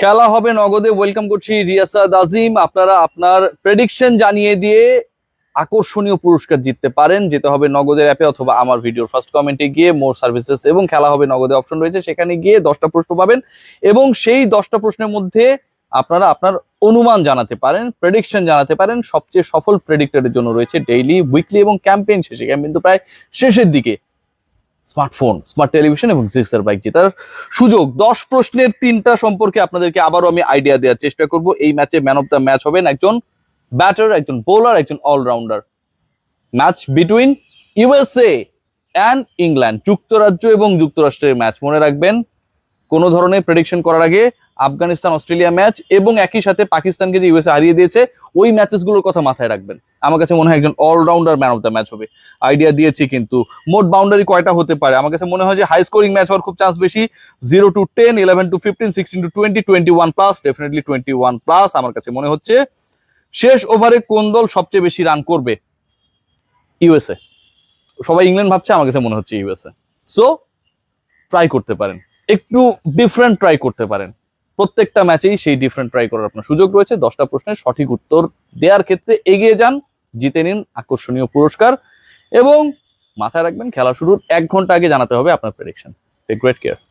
খেলা হবে নগদে। ওয়েলকাম করছি রিয়াসাদ আজিম। আপনারা আপনার প্রেডিকশন জানিয়ে দিয়ে আকর্ষণীয় পুরস্কার জিততে পারেন। যেতে হবে নগদের অ্যাপে অথবা আমার ভিডিওর ফার্স্ট কমেন্টে গিয়ে মোর সার্ভিসেস এবং খেলা হবে নগদে অপশন রয়েছে। সেখানে গিয়ে দশটা প্রশ্ন পাবেন এবং সেই দশটা প্রশ্নের মধ্যে আপনারা আপনার অনুমান জানাতে পারেন প্রেডিকশন জানাতে পারেন। সবচেয়ে সফল প্রেডিক্টরের জন্য রয়েছে ডেইলি উইকলি এবং ক্যাম্পেইন শেষে। ক্যাম্পেইন তো প্রায় শেষের দিকে। স্মার্টফোন, স্মার্ট টেলিভিশন এবং সিক্সার বাইক জেতার সুযোগ, দশ প্রশ্নের তিনটা সম্পর্কে আপনাদেরকে আবারও আমি আইডিয়া দেওয়ার চেষ্টা করব। এই ম্যাচে ম্যান অফ দ্য ম্যাচ হবেন একজন ব্যাটার একজন বোলার একজন allrounder match between USA and England যুক্তরাজ্য এবং যুক্তরাষ্ট্রের ম্যাচ মনে রাখবেন, কোনো ধরনের প্রেডিকশন করার আগে আফগানিস্তান অস্ট্রেলিয়া ম্যাচ এবং একই সাথে পাকিস্তানকে যে ইউএসএ হারিয়ে দিয়েছে, ওই ম্যাচেসগুলোর কথা মাথায় রাখবেন। আমার কাছে মনে হয় একজন allrounder man of the match হবে। আইডিয়া দিয়েছি কিন্তু। মোট বাউন্ডারি কয়টা হতে পারে? আমার কাছে মনে হয় যে হাই স্কোরিং ম্যাচ হওয়ার খুব চান্স বেশি। Zero to ten eleven to fifteen sixteen to twenty twenty one plus definitely twenty one plus আমার কাছে মনে হচ্ছে শেষ ওভারে কোন দল সবচেয়ে বেশি রান করবে? ইউএসএ সবাই ইংল্যান্ড ভাবছে, আমার কাছে মনে হচ্ছে ইউএসএ সো ট্রাই করতে পারেন। একটু ডিফারেন্ট ট্রাই করতে পারেন। প্রত্যেকটা ম্যাচেই সেই ডিফারেন্ট ট্রাই করার আপনার সুযোগ রয়েছে। দশটা প্রশ্নের সঠিক উত্তর দেওয়ার ক্ষেত্রে এগিয়ে যান। জিতে নিন আকর্ষণীয় পুরস্কার এবং মাথায় রাখবেন, খেলা শুরুর এক ঘণ্টা আগে জানাতে হবে আপনার প্রেডিকশন গ্রেট কেয়ার